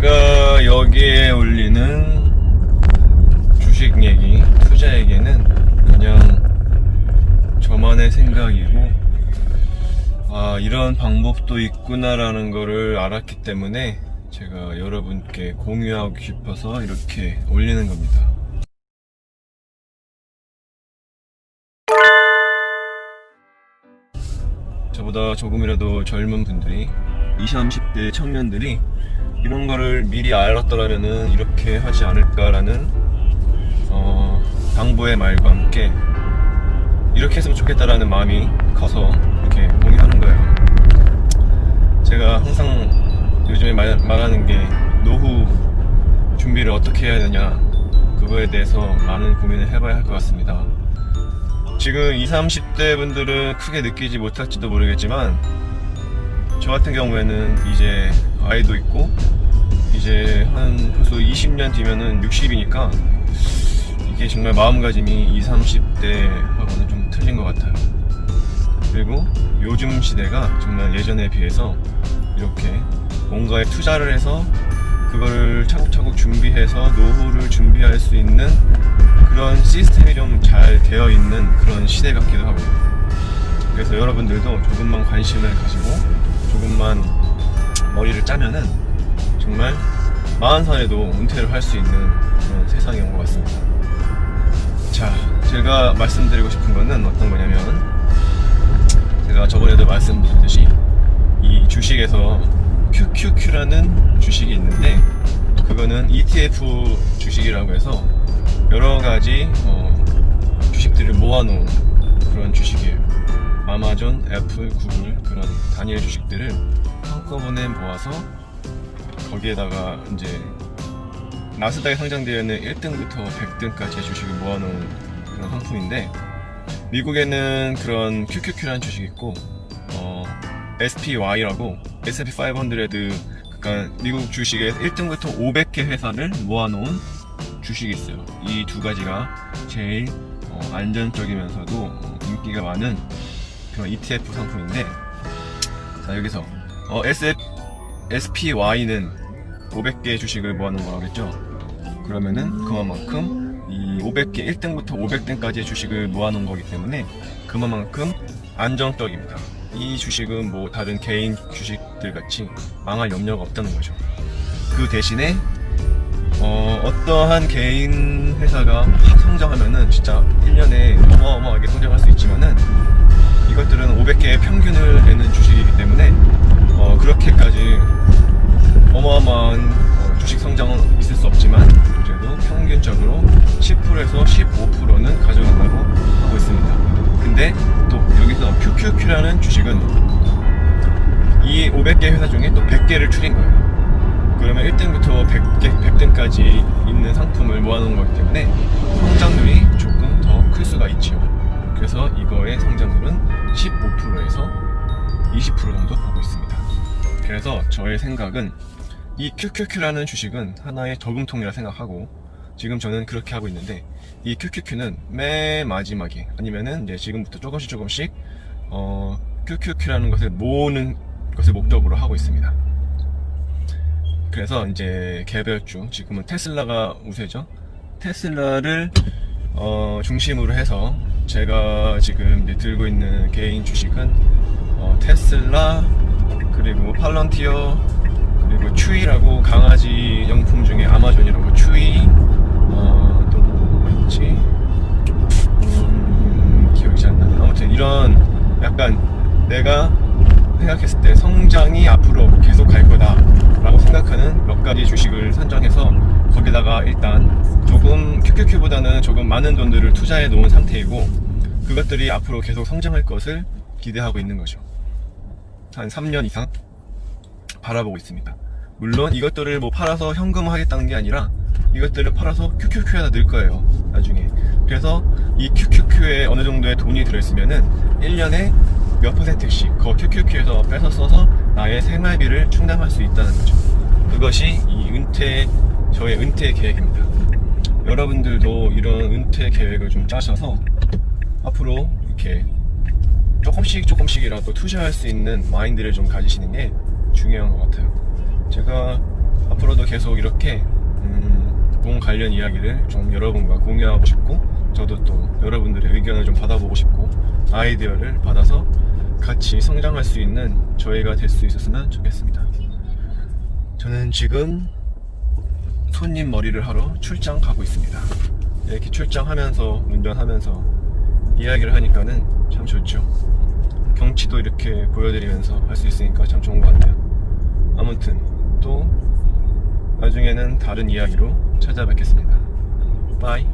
제가 여기에 올리는 주식 얘기, 투자 얘기는 그냥 저만의 생각이고, 아, 이런 방법도 있구나라는 거를 알았기 때문에 제가 여러분께 공유하고 싶어서 이렇게 올리는 겁니다. 저보다 조금이라도 젊은 분들이 20, 30대 청년들이 이런 거를 미리 알았더라면은 이렇게 하지 않을까라는 어, 당부의 말과 함께 이렇게 했으면 좋겠다라는 마음이 커서 이렇게 공유하는 거예요. 제가 항상 요즘에 말, 말하는 게 노후 준비를 어떻게 해야 되냐 그거에 대해서 많은 고민을 해봐야 할 것 같습니다. 지금 20, 30대 분들은 크게 느끼지 못할지도 모르겠지만 저 같은 경우에는 이제 아이도 있고 이제 한 벌써 20년 뒤면은 60이니까 이게 정말 마음가짐이 20, 30대 하고는 좀 틀린 것 같아요. 그리고 요즘 시대가 정말 예전에 비해서 이렇게 뭔가에 투자를 해서 그거를 차곡차곡 준비해서 노후를 준비할 수 있는 그런 시스템이 좀 잘 되어 있는 그런 시대 같기도 하고 그래서 여러분들도 조금만 관심을 가지고 조금만 머리를 짜면은 정말 40살에도 은퇴를 할 수 있는 그런 세상이 온 것 같습니다. 자, 제가 말씀드리고 싶은 거는 어떤 거냐면 제가 저번에도 말씀드렸듯이 이 주식에서 QQQ라는 주식이 있는데 그거는 ETF 주식이라고 해서 여러 가지 어, 주식들을 모아놓은 그런 주식이에요. 아마존, 애플, 구글 그런 단일 주식들을 한꺼번에 모아서 거기에다가 이제 나스닥에 상장되어 있는 1등부터 100등까지의 주식을 모아놓은 그런 상품인데 미국에는 그런 QQQ라는 주식이 있고 어, SPY라고 S&P 500 그러니까 미국 주식의 1등부터 500개 회사를 모아놓은 주식이 있어요. 이 두 가지가 제일 어, 안전적이면서도 어, 인기가 많은 그런 ETF 상품인데 자 여기서 어, SF, SPY는 500개 주식을 모아놓은 거라겠죠. 그러면은 그만큼 이 500개 1등부터 500등까지의 주식을 모아놓은 거기 때문에 그만큼 안정적입니다. 이 주식은 뭐 다른 개인 주식들 같이 망할 염려가 없다는 거죠. 그 대신에 어, 떠한 개인 회사가 확 성장하면은 진짜 1년에 어마어마하게 성장할 수 있지만은 이것들은 500개의 평균을 내는 주식이기 때문에 어, 그렇게까지 어마어마한 어, 주식 성장은 있을 수 없지만 그래도 평균적으로 10%에서 15%는 가져간다고 하고 있습니다. 근데 또 여기서 QQQ라는 주식은 이 500개 회사 중에 또 100개를 추린 거예요. 그러면 1등부터 100개, 100등까지 있는 상품을 모아놓은 거기 때문에 성장률이 조금 더 클 수가 있지요. 그래서 이거의 성장률은 15%에서 20% 정도 보고 있습니다. 그래서 저의 생각은 이 QQQ라는 주식은 하나의 저금통이라 생각하고 지금 저는 그렇게 하고 있는데 이 QQQ는 맨 마지막에 아니면은 이제 지금부터 조금씩 조금씩 어, QQQ라는 것을 모으는 것을 목적으로 하고 있습니다. 그래서 이제 개별주 지금은 테슬라가 우세죠. 테슬라를 어, 중심으로 해서 제가 지금 들고 있는 개인 주식은 어, 테슬라 그리고 팔런티어 그리고 추위라고 강아지 용품 중에 아마존이라고 추위 어, 또뭐 있지 음, 기억이 잘 안 나네 아무튼 이런 약간 내가 생각했을 때 성장이 앞으로 계속 갈 거다 라고 가지 주식을 선정해서 거기다가 일단 조금 QQQ보다는 조금 많은 돈들을 투자해 놓은 상태이고 그것들이 앞으로 계속 성장할 것을 기대하고 있는 거죠 한 3년 이상 바라보고 있습니다. 물론 이것들을 뭐 팔아서 현금화하겠다는 게 아니라 이것들을 팔아서 QQQ에다 넣을 거예요. 나중에. 그래서 이 QQQ에 어느 정도의 돈이 들어있으면은 1년에 몇 퍼센트씩 그 QQQ에서 뺏어 써서 나의 생활비를 충당할 수 있다는 거죠. 그것이 이 은퇴, 저의 은퇴 계획입니다. 여러분들도 이런 은퇴 계획을 좀 짜셔서 앞으로 이렇게 조금씩 조금씩이라도 투자할 수 있는 마인드를 좀 가지시는 게 중요한 것 같아요. 제가 앞으로도 계속 이렇게 음, 공 관련 이야기를 좀 여러분과 공유하고 싶고 저도 또 여러분들의 의견을 좀 받아보고 싶고 아이디어를 받아서 같이 성장할 수 있는 저희가 될 수 있었으면 좋겠습니다. 저는 지금 손님 머리를 하러 출장 가고 있습니다. 이렇게 출장하면서 운전하면서 이야기를 하니까는 참 좋죠. 경치도 이렇게 보여드리면서 할 수 있으니까 참 좋은 것 같아요. 아무튼 또 나중에는 다른 이야기로 찾아뵙겠습니다. 바이.